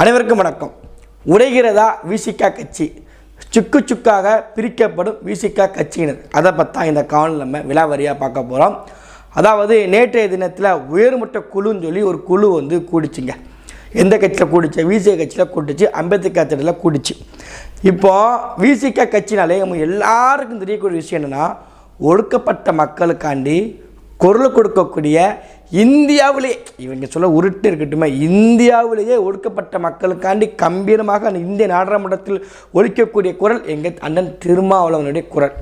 அனைவருக்கும் வணக்கம். உடைகிறதா விசிகா கட்சி? சுக்கு சுக்காக பிரிக்கப்படும் விசிகா கட்சியினர். அதை பற்றி இந்த காவல் நம்ம விலாவரியாக பார்க்க போகிறோம் அதாவது நேற்றைய தினத்தில் உயர்மட்ட குழுன்னு சொல்லி ஒரு குழு வந்து கூடிச்சுங்க. எந்த கட்சியில் கூடிச்சு? விசிக கட்சியில் கூட்டிச்சு அம்பேத்கர் திட்டத்தில் கூடிச்சு. இப்போது விசிகா கட்சினாலே நம்ம எல்லாருக்கும் தெரியக்கூடிய விஷயம் என்னென்னா ஒடுக்கப்பட்ட மக்களுக்காண்டி குரல் கொடுக்கக்கூடிய இந்தியாவிலே இவங்க சொல்ல உருட்டு இருக்கட்டுமே இந்தியாவிலேயே ஒடுக்கப்பட்ட மக்களுக்காண்டி கம்பீரமாக அந்த இந்திய நாடாளுமன்றத்தில் ஒழிக்கக்கூடிய குரல் எங்கள் அண்ணன் திருமாவளவனுடைய குரல்.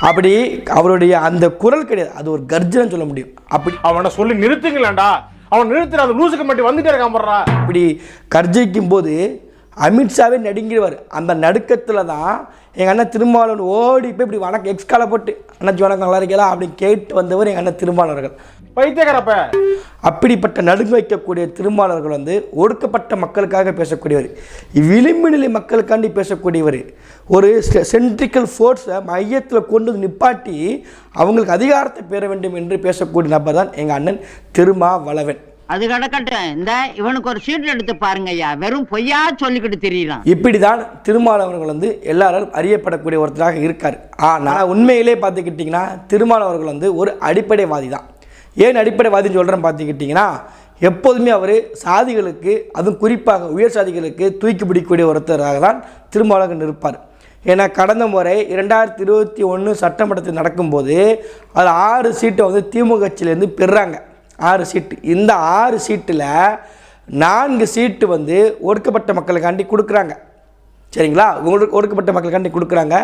அப்படி அவருடைய அந்த குரல் கிடையாது அது ஒரு கர்ஜனை சொல்ல முடியும். அப்படி அவனை சொல்லி நிறுத்துங்களேன்டா. அவன் நிறுத்துற அந்த லூசுக்கு மட்டும் வந்துட்டே இருக்கான் போடுறா இப்படி கர்ஜிக்கும் போது அமித்ஷாவே நடுங்கிடுவார். அந்த நடுக்கத்தில் தான் எங்கள் அண்ணன் திருமாவளவன் ஓடி போய் இப்படி வணக்கம் எக்ஸ்காலை போட்டு அண்ணாச்சி வணக்கம் நல்லா இருக்கீங்களா? அப்படின்னு கேட்டு வந்தவர் எங்கள் அண்ணன் திருமாவளவர்கள். பைத்தியக்காரப்ப. அப்படிப்பட்ட நடுங்க வைக்கக்கூடிய திருமாவளவர்கள் வந்து ஒடுக்கப்பட்ட மக்களுக்காக பேசக்கூடியவர். விளிம்பு நிலை மக்களுக்காண்டி பேசக்கூடியவர். ஒரு சென்ட்ரிக்கல் ஃபோர்ஸை மையத்தில் கொண்டு வந்து நிப்பாட்டி அவங்களுக்கு அதிகாரத்தை பெற வேண்டும் என்று பேசக்கூடிய நபர் தான் எங்கள் அண்ணன் திருமாவளவன். அது கிடக்கட்டும் இந்த இவனுக்கு ஒரு சீட் எடுத்து பாருங்க ஐயா. வெறும் பொய்யா சொல்லிக்கிட்டு தெரியலாம் இப்படிதான் திருமாவளவர்கள் வந்து எல்லாராலும் அறியப்படக்கூடிய ஒருத்தராக இருக்கார். ஆனால் உண்மையிலே பார்த்துக்கிட்டிங்கன்னா திருமாவளவர்கள் வந்து ஒரு அடிப்படைவாதி தான் ஏன் அடிப்படைவாதின்னு சொல்கிறேன் பார்த்துக்கிட்டிங்கன்னா எப்போதுமே அவர் சாதிகளுக்கு அதுவும் குறிப்பாக உயர் சாதிகளுக்கு தூக்கி பிடிக்கக்கூடிய ஒருத்தராக தான் திருமாவளவன் இருப்பார். ஏன்னா கடந்த முறை இரண்டாயிரத்தி இருபத்தி ஒன்று சட்டமன்றத்தில் நடக்கும்போது அது ஆறு சீட்டை வந்து திமுக கட்சியிலேருந்து பெறுறாங்க ஆறு சீட்டு. இந்த ஆறு சீட்டில் நான்கு சீட்டு வந்து ஒடுக்கப்பட்ட மக்களுக்காண்டி கொடுக்குறாங்க. சரிங்களா? உங்களுக்கு ஒடுக்கப்பட்ட மக்களுக்காண்டி கொடுக்குறாங்க.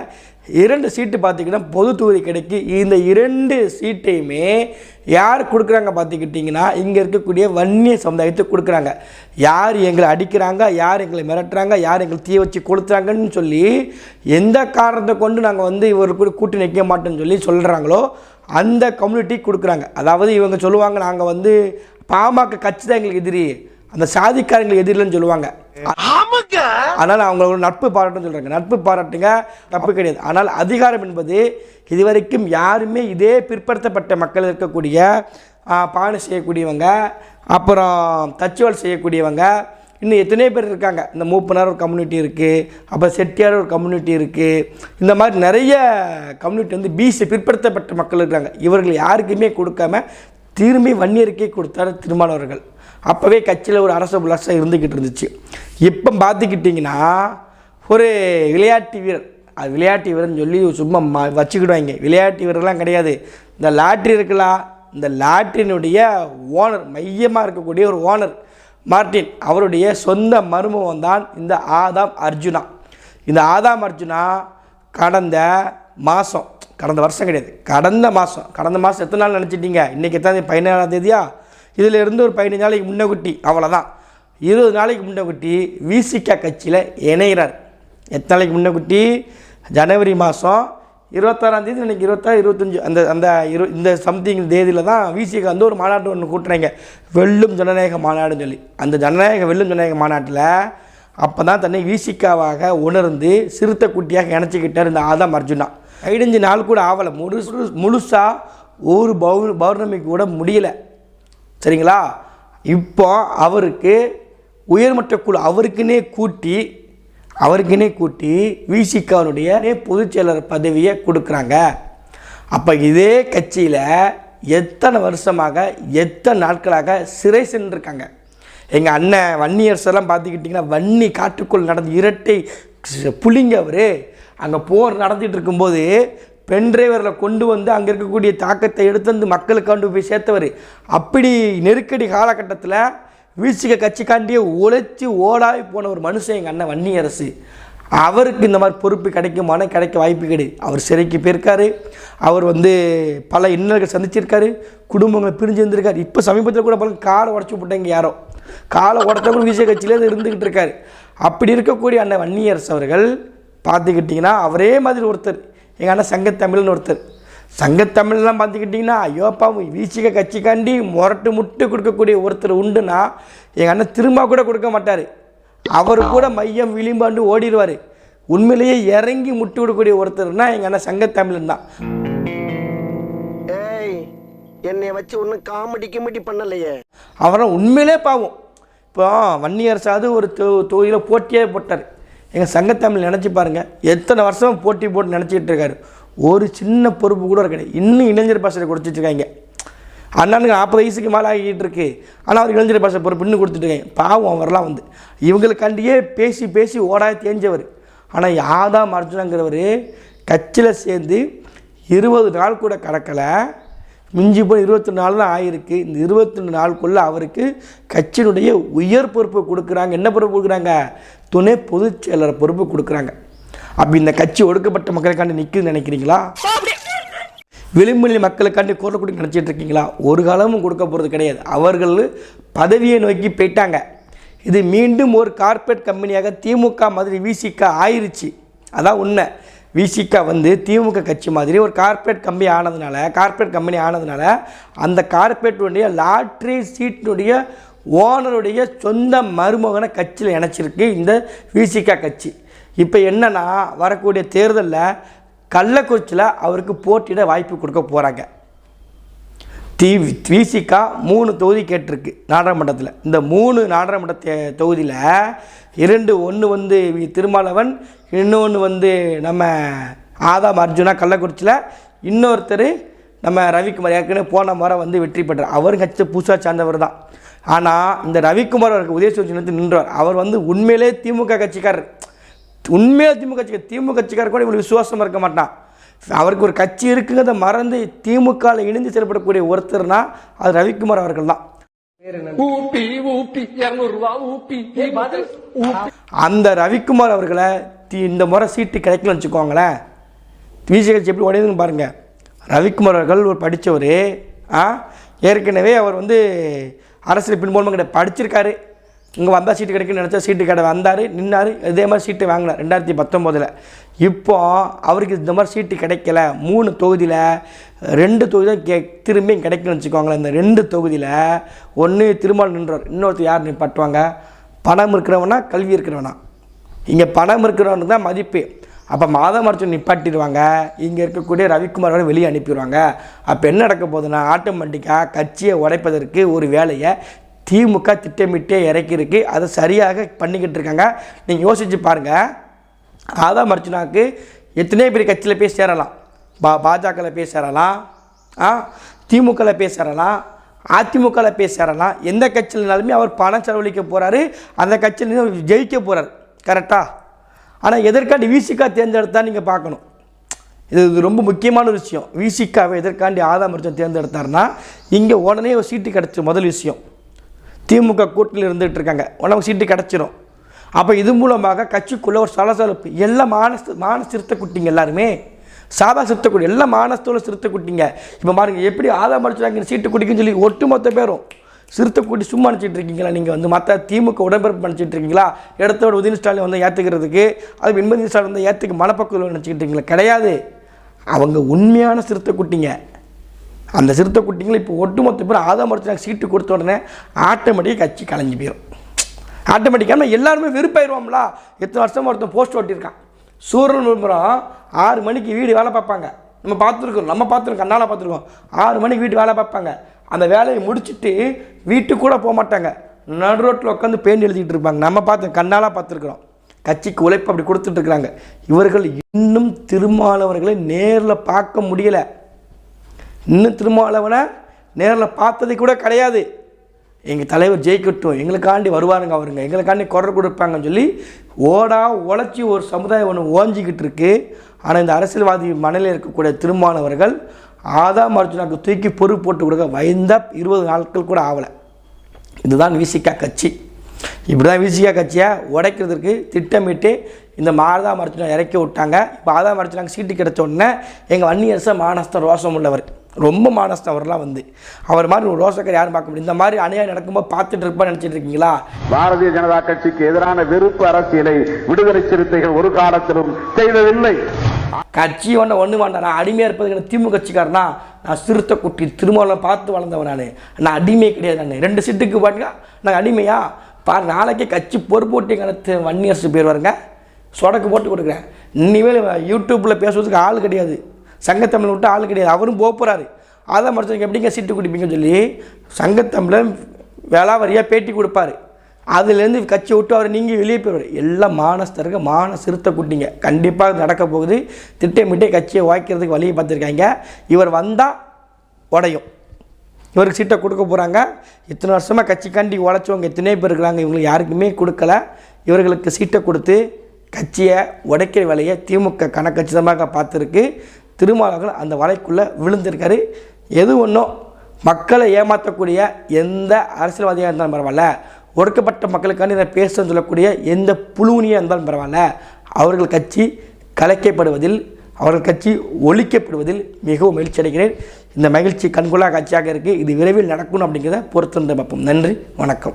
இரண்டு சீட்டு பார்த்திங்கன்னா பொது தொகுதி கிடைக்கு இந்த இரண்டு சீட்டையுமே யார் கொடுக்குறாங்க பார்த்துக்கிட்டிங்கன்னா இங்கே இருக்கக்கூடிய வன்னிய சமுதாயத்தை கொடுக்குறாங்க. யார் எங்களை அடிக்கிறாங்க யார் எங்களை மிரட்டுறாங்க யார் எங்களை தீ வச்சு கொளுத்துறாங்கன்னு சொல்லி எந்த காரணத்தை கொண்டு நாங்கள் வந்து இவர் கூட கூட்டி நிற்க மாட்டோம்னு சொல்லி சொல்கிறாங்களோ அந்த கம்யூனிட்டி கொடுக்குறாங்க. அதாவது இவங்க சொல்லுவாங்க நாங்கள் வந்து பாமக கட்சி தான் எங்களுக்கு எதிரி. அந்த சாதிக்காரங்களுக்கு எதிரிலன்னு சொல்லுவாங்க. ஆனால் அவங்கள ஒரு நட்பு பாராட்டுன்னு சொல்கிறாங்க நட்பு பாராட்டுங்க தப்பு கிடையாது. ஆனால் அதிகாரம் என்பது இதுவரைக்கும் யாருமே இதே பிற்படுத்தப்பட்ட மக்கள் இருக்கக்கூடிய பானை செய்யக்கூடியவங்க அப்புறம் தச்சுவல் செய்யக்கூடியவங்க இன்னும் எத்தனையோ பேர் இருக்காங்க. இந்த மூப்பனார் ஒரு கம்யூனிட்டி இருக்குது அப்புறம் செட்டியார் ஒரு கம்யூனிட்டி இருக்குது இந்த மாதிரி நிறைய கம்யூனிட்டி வந்து பிசி பிற்படுத்தப்பட்ட மக்கள் இருக்காங்க. இவர்கள் யாருக்குமே கொடுக்காம திரும்பி வன்னியருக்கே கொடுத்தார் திருமாவளவர்கள் அப்போவே கட்சியில் ஒரு அரசு புலசம் இருந்துக்கிட்டு இருந்துச்சு. இப்போ பார்த்துக்கிட்டிங்கன்னா ஒரு விளையாட்டு வீரர். அது விளையாட்டு வீரர்னு சொல்லி சும்மா வச்சுக்கிடுவாங்க. விளையாட்டு வீரர்லாம் கிடையாது. இந்த லாட்ரி இருக்கலாம் இந்த லாட்ரினுடைய ஓனர் மையமாக இருக்கக்கூடிய ஒரு ஓனர் மார்ட்டின் அவருடைய சொந்த மருமகன் தான் இந்த ஆதாம் அர்ஜுனா. இந்த ஆதாம் அர்ஜுனா கடந்த மாதம் கடந்த வருஷம் கிடையாது. கடந்த மாதம் கடந்த மாதம் எத்தனை நாள் நினச்சிட்டீங்க? இன்றைக்கி எத்தனை பதினேழாம் தேதியா? இதில் இருந்து ஒரு பதினஞ்சு நாளைக்கு முன்னகுட்டி அவ்வளோதான் இருபது நாளைக்கு முன்னகுட்டி விசிகா கட்சியில் இணைகிறார் எத்தனை நாளைக்கு முன்னகுட்டி ஜனவரி மாதம் இருபத்தாறாம் தேதி எனக்கு இருபத்தாறு இருபத்தஞ்சு அந்த அந்த இரு இந்த சம்திங் தேதியில் தான் விசிகா வந்து ஒரு மாநாட்டு ஒன்று கூட்டுறாங்க வெள்ளும் ஜனநாயக மாநாடுன்னு சொல்லி. அந்த ஜனநாயக வெல்லும் ஜனநாயக மாநாட்டில் அப்போ தான் தன்னை விசிகாவாக உணர்ந்து சிறுத்தை குட்டியாக இணைச்சிக்கிட்டார் இந்த ஆதாம் அர்ஜுனா. ஐடஞ்சு நாள் கூட ஆகலை முழுசு முழுசாக ஒரு பௌர் பௌர்ணமிக்கு கூட முடியலை. சரிங்களா? இப்போ அவருக்கு உயர்மட்ட குழு அவருக்குன்னே கூட்டி அவருக்குன்னே கூட்டி விசிகாவுடைய பொதுச் செயலர் பதவியை கொடுக்குறாங்க. அப்போ இதே கட்சியில் எத்தனை வருஷமாக எத்தனை நாட்களாக சிறை சென்றிருக்காங்க. எங்கள் அண்ணன் வன்னியரசெல்லாம் பார்த்துக்கிட்டிங்கன்னா வன்னி காட்டுக்குள் நடந்த இரட்டை புலிங்க அவர் அங்கே போர் நடந்துட்டு இருக்கும்போது பென் டிரைவரில் கொண்டு வந்து அங்கே இருக்கக்கூடிய தாக்கத்தை எடுத்து வந்து மக்களுக்கு கொண்டு போய் சேர்த்தவர். அப்படி நெருக்கடி காலகட்டத்தில் வீசிக்க கட்சிக்காண்டியே உழைச்சி ஓடாவி போன ஒரு மனுஷன் எங்கள் அண்ணன் வன்னியரசு. அவருக்கு இந்த மாதிரி பொறுப்பு கிடைக்குமான கிடைக்க வாய்ப்பு கிடையாது அவர் சிறைக்கு போயிருக்காரு. அவர் வந்து பல இன்னல்கள் சந்திச்சிருக்காரு. குடும்பங்களை பிரிஞ்சு இருந்திருக்காரு இப்போ சமீபத்தில் கூட பல காலை உடச்சி விட்டாங்க யாரோ. காலை உடச்சவங்க விஜய கட்சியிலேருந்து இருந்துக்கிட்டு இருக்காரு. அப்படி இருக்கக்கூடிய அண்ணன் வன்னியரசு அவர்கள் பார்த்துக்கிட்டிங்கன்னா அவரே மாதிரி ஒருத்தர். எங்கள் அண்ணன் சங்கத்தமிழ்னு ஒருத்தர். சங்கத்தமிழ்லாம் பார்த்துக்கிட்டிங்கன்னா ஐயோப்பா வீச்சிக கட்சிக்காண்டி முரட்டு முட்டு கொடுக்கக்கூடிய ஒருத்தர் உண்டுன்னா எங்கள் அண்ணன் திரும்ப கூட கொடுக்க மாட்டார். அவர் கூட மையம் விளிம்பாண்டு ஓடிடுவார் உண்மையிலேயே இறங்கி முட்டு கொடுக்கக்கூடிய ஒருத்தர்னா எங்கள் அண்ணன் சங்கத்தமிழன் தான். ஏய் என்னை வச்சு ஒன்றும் காமெடி கிமெடி பண்ணலையே. அவரை உண்மையிலே பாவம். இப்போ வன்னியரசாவது ஒரு தொ தொகுதியில் போட்டியே போட்டார். எங்கள் சங்கத்தமிழ் நினச்சி பாருங்கள் எத்தனை வருஷம் போட்டி போட்டு நினச்சிக்கிட்டு இருக்காரு. ஒரு சின்ன பொறுப்பு கூட கிடையாது. இன்னும் இளைஞர் பாசத்தை கொடுத்துட்ருக்காங்க. அண்ணனுக்கு நாற்பது வயசுக்கு மேலே ஆகிட்டு இருக்கு ஆனால் அவர் இளைஞர் பாஷை பொறுப்பு இன்னும் கொடுத்துட்ருக்காங்க. பாவம் அவரெல்லாம் வந்து. இவங்களுக்காண்டியே பேசி பேசி ஓடாய தேஞ்சவர். ஆனால் யாதாம் அர்ஜுனங்கிறவர் கட்சியில் சேர்ந்து இருபது நாள் கூட கடக்கலை. மிஞ்சி போய் இருபத்தி நாள் தான் ஆயிருக்கு. இந்த இருபத்தி நாளுக்குள்ளே அவருக்கு கட்சியினுடைய உயர் பொறுப்பு கொடுக்குறாங்க. என்ன பொறுப்பு கொடுக்குறாங்க? துணை பொதுச் செயலர் பொறுப்பு கொடுக்குறாங்க. அப்படி இந்த கட்சி ஒடுக்கப்பட்ட மக்களுக்காண்டி நிற்குதுன்னு நினைக்கிறீங்களா? விளிம்புநிலை மக்களுக்காண்டி குரல் கொடுக்க நினச்சிட்டு இருக்கீங்களா? ஒரு காலமும் கொடுக்க போகிறது கிடையாது. அவர்கள் பதவியை நோக்கி போயிட்டாங்க. இது மீண்டும் ஒரு கார்ப்பரேட் கம்பெனியாக திமுக மாதிரி விசிக ஆயிருச்சு. அதான் உண்மை. விசிக வந்து திமுக கட்சி மாதிரி ஒரு கார்ப்பரேட் கம்பெனி ஆனதுனால கார்ப்பரேட் கம்பெனி ஆனதுனால அந்த கார்ப்பரேட்டுடைய லாட்ரி சீட்டினுடைய ஓனருடைய சொந்த மருமகனை கட்சியில் இணைச்சிருக்கு இந்த விசிகா கட்சி. இப்போ என்னென்னா வரக்கூடிய தேர்தலில் கள்ளக்குறிச்சியில் அவருக்கு போட்டியிட வாய்ப்பு கொடுக்க போகிறாங்க தி விசிகா மூணு தொகுதி கேட்டிருக்கு நாடாளுமன்றத்தில். இந்த மூணு நாடாளுமன்ற தொகுதியில் இரண்டு ஒன்று வந்து வி திருமாவளவன் இன்னொன்று வந்து நம்ம ஆதாம் அர்ஜுனா கள்ளக்குறிச்சியில் இன்னொருத்தர் நம்ம ரவிக்குமார் ஏற்கனவே போன முறை வந்து வெற்றி பெற்றார். அவரும் கட்சி புதுசாக சார்ந்தவர் தான். ஆனால் இந்த ரவிக்குமார் அவருக்கு உதயசூர் சின்னத்தில் நின்றார். அவர் வந்து உண்மையிலே திமுக கட்சிக்காரர். உண்மையாக திமுக கட்சி திமுக கட்சிக்காரர் கூட இவ்வளோ விசுவாசமாக இருக்க மாட்டான். அவருக்கு ஒரு கட்சி இருக்குங்கிறத மறந்து திமுகவில் இணைந்து செயல்படக்கூடிய ஒருத்தர்னா அது ரவிக்குமார் அவர்கள் தான். அந்த ரவிக்குமார் அவர்களை தி- இந்த முறை சீட்டு கிடைக்கலன்னு வச்சுக்கோங்களேன். விசி கட்சி எப்படி உடையுதுன்னு பாருங்கள் ரவிக்குமார் அவர்கள் ஒரு படித்தவர் ஆ? ஏற்கனவே அவர் வந்து அரசியல் பின்புலமாக கிடையாது படிச்சிருக்காரு. இங்கே வந்தால் சீட்டு கிடைக்குன்னு நினச்சா சீட்டு கடை வந்தார் நின்னார் இதே மாதிரி சீட்டு வாங்கினார். ரெண்டாயிரத்தி பத்தொம்போதில் இப்போ அவருக்கு இந்த மாதிரி சீட்டு கிடைக்கல. மூணு தொகுதியில் ரெண்டு தொகுதி தான் கே திரும்பியும் கிடைக்குன்னு வச்சுக்கோங்களேன். இந்த ரெண்டு தொகுதியில் ஒன்று திருமால் நின்றார் இன்னொருத்தர் யார் நிப்பாட்டுவாங்க? பணம் இருக்கிறவனா கல்வி இருக்கிறவனா? இங்கே பணம் இருக்கிறவனுக்கு தான் மதிப்பு. அப்போ மாதம் மருத்துவம் நிப்பாட்டிடுவாங்க. இங்கே இருக்கக்கூடிய ரவிக்குமார் வெளியே அனுப்பிடுவாங்க. அப்போ என்ன நடக்க போகுதுன்னா ஆட்டோமேட்டிக்காக கட்சியை உடைப்பதற்கு ஒரு வேலையை திமுக திட்டமிட்டே இறக்கியிருக்கு. அதை சரியாக பண்ணிக்கிட்டு இருக்காங்க. நீங்கள் யோசிச்சு பாருங்கள் ஆதா அர்ஜுனாவுக்கு எத்தனையோ பேர் கட்சியில் போய் சேரலாம். பா பாஜகவில் போய் சேரலாம். ஆ திமுகவில் போய் சேரலாம். அதிமுகவில் போய் சேரலாம். எந்த கட்சியிலனாலுமே அவர் பணம் செலவழிக்க போகிறாரு அந்த கட்சியிலேருந்து ஜெயிக்க போகிறார் கரெக்டாக ஆனால் எதற்காண்டி விசிகா தேர்ந்தெடுத்தா நீங்கள் பார்க்கணும். இது இது ரொம்ப முக்கியமான ஒரு விஷயம். விசிகாவை எதற்காண்டி ஆதாம் அர்ஜுன் தேர்ந்தெடுத்தாருன்னா இங்கே உடனே ஒரு சீட்டு கிடச்சி முதல் விஷயம். திமுக கூட்டணியில் இருந்துகிட்டு இருக்காங்க உனக்கு சீட்டு கிடச்சிரும். அப்போ இது மூலமாக கட்சிக்குள்ளே ஒரு சலசலப்பு. எல்லாம் மானஸ் மான சிறுத்தை குட்டிங்க எல்லாருமே. சாதா சிறுத்தை குட்டி எல்லாம் மானஸ்தோட சிறுத்தை குட்டிங்க. இப்போ பாருங்கள் எப்படி ஆதாரம் அடிச்சுறாங்க சீட்டு குட்டிக்குன்னு சொல்லி ஒட்டுமொத்த பேரும் சிறுத்தை கூட்டி சும்மா அனுப்பிச்சிட்டு இருக்கீங்களா? நீங்கள் வந்து மற்ற திமுக உடன்பிறப்பு நினச்சிட்டு இருக்கீங்களா? இடத்தோட உதயநிதி ஸ்டாலின் வந்து ஏற்றுக்கிறதுக்கு அது வெண்மதி ஸ்டாலின் வந்து ஏற்றுக்கு மனப்பக்குவம் நினச்சிக்கிட்டு இருக்கீங்களா? கிடையாது. அவங்க உண்மையான சிறுத்தை குட்டிங்க. அந்த சிறுத்தை குட்டிங்களை இப்போ ஒட்டுமொத்த பேர் ஆதாம் அடிச்சு சீட்டு கொடுத்த உடனே ஆட்டோமேட்டிக்காக கட்சி கலைஞ்சு போயிடும் ஆட்டோமேட்டிக்காக எல்லாருமே வெறுப்பாயிருவோம்ல. எத்தனை வருஷம் ஒருத்தன் போஸ்ட் ஓட்டியிருக்கான். சூரியன் விளம்பரம் ஆறு மணிக்கு வீடு வேலை பார்ப்பாங்க. நம்ம பார்த்துருக்கோம் நம்ம பார்த்துருக்கோம் கண்ணால் பார்த்துருக்கோம். ஆறு மணிக்கு வீட்டு வேலை பார்ப்பாங்க. அந்த வேலையை முடிச்சுட்டு வீட்டுக்கு கூட போக மாட்டாங்க. நடு ரோட்டில் உட்காந்து பெயிண்ட் எழுதிட்டு இருப்பாங்க. நம்ம பார்த்து கண்ணால் பார்த்துருக்குறோம். கட்சிக்கு உழைப்பு அப்படி கொடுத்துட்டு இருக்கிறாங்க. இவர்கள் இன்னும் திருமாவளவர்களை நேரில் பார்க்க முடியலை. இன்னும் திருமாவளவனை நேரில் பார்த்தது கூட கிடையாது. எங்கள் தலைவர் ஜெயிக்கட்டும். எங்களுக்காண்டி வருவாருங்க அவருங்க. எங்களுக்காண்டி குரல் கொடுப்பாங்கன்னு சொல்லி ஓடா உழைச்சி ஒரு சமுதாயம் ஒன்று ஓஞ்சிக்கிட்டு இருக்கு. ஆனால் இந்த அரசியல்வாதி மனையில் இருக்கக்கூடிய திருமாவளவர்கள் ஆதாம் அர்ஜுனாக்கு தூக்கி பொறுப்பு போட்டு கொடுக்க வயந்த இருபது நாட்கள் கூட ஆகலை இதுதான் விசிகா கட்சி. இப்படி தான் விசிகா கட்சியை உடைக்கிறதுக்கு திட்டமிட்டு இந்த மாதா மரத்தினா இறக்கி விட்டாங்க. இப்போ ஆதா மரத்தினாங்க சீட்டு கிடச்ச உடனே எங்கள் வன்னியரச மானஸ்தர் ரோஷம் உள்ளவர். ரொம்ப மானஸ்தம் அவர்லாம் வந்து. அவர் மாதிரி ஒரு ரோசக்கர் யாரும் பார்க்க முடியும். இந்த மாதிரி அநியாயம் நடக்கும்போது பார்த்துட்டு இருப்பான்னு நினச்சிட்டு இருக்கீங்களா? பாரதிய ஜனதா கட்சிக்கு எதிரான வெறுப்பு அரசியலை விடுதலை சிறுத்தைகள் ஒரு காலத்திலும் செய்ததில்லை. கட்சி ஒன்று ஒன்று வேண்டாம் நான் அடிமையாக இருப்பதுக்கு திமுக கட்சிக்காரனா? நான் சிறுத்தை குட்டி திருமாவளம் பார்த்து வளர்ந்தவன் நான். நான் அடிமை கிடையாது நான். ரெண்டு சீட்டுக்கு பாருங்க. நான் அடிமையா? பாரு நாளைக்கே கட்சி பொறுப்பு ஓட்டி கணத்து வன்னியரசு பேர் வருங்க. சொடக்கு போட்டு கொடுக்குறேன். இனிமேல் யூடியூப்பில் பேசுறதுக்கு ஆள் கிடையாது. சங்கத்தமிழ் விட்டு ஆள் கிடையாது. அவரும் போக போகிறாரு அதை மருத்துவருக்கு எப்படிங்க சீட்டு குடிப்பீங்கன்னு சொல்லி சங்கத்தமிழன் வேளாவரியாக பேட்டி கொடுப்பாரு. அதுலேருந்து கட்சியை விட்டு அவர் நீங்கள் வெளியே போயிடுவார். எல்லாம் மானஸ்தருக்கு மான சிறுத்தை குட்டிங்க. கண்டிப்பாக நடக்க போகுது. திட்டமிட்டே கட்சியை வாய்க்கிறதுக்கு வழியை பார்த்துருக்காங்க. இவர் வந்தால் உடையும். இவருக்கு சீட்டை கொடுக்க போகிறாங்க இத்தனை வருஷமாக கட்சிக்காண்டி உழைச்சவங்க எத்தனை பேர் இருக்கிறாங்க. இவங்களுக்கு யாருக்குமே கொடுக்கல. இவர்களுக்கு சீட்டை கொடுத்து கட்சியை உடைக்கிற வேலையை திமுக கணக்கச்சிதமாக பார்த்துருக்கு. திருமாவளவர்கள் அந்த வலைக்குள்ளே விழுந்திருக்காரு. எது ஒன்றும் மக்களை ஏமாற்றக்கூடிய எந்த அரசியல்வாதியாக இருந்தாலும் பரவாயில்ல ஒடுக்கப்பட்ட மக்களுக்காண்டி நான் பேசுன்னு சொல்லக்கூடிய எந்த புழுவனியாக இருந்தாலும் பரவாயில்ல அவர்கள் கட்சி கலைக்கப்படுவதில் அவர்கள் கட்சி ஒழிக்கப்படுவதில் மிகவும் மகிழ்ச்சி அடைகிறேன். இந்த மகிழ்ச்சி கண்கொள்ளா காட்சியாக இருக்குது இது விரைவில் நடக்கணும் அப்படிங்கிறத பொறுத்திருந்த பார்ப்போம். நன்றி வணக்கம்.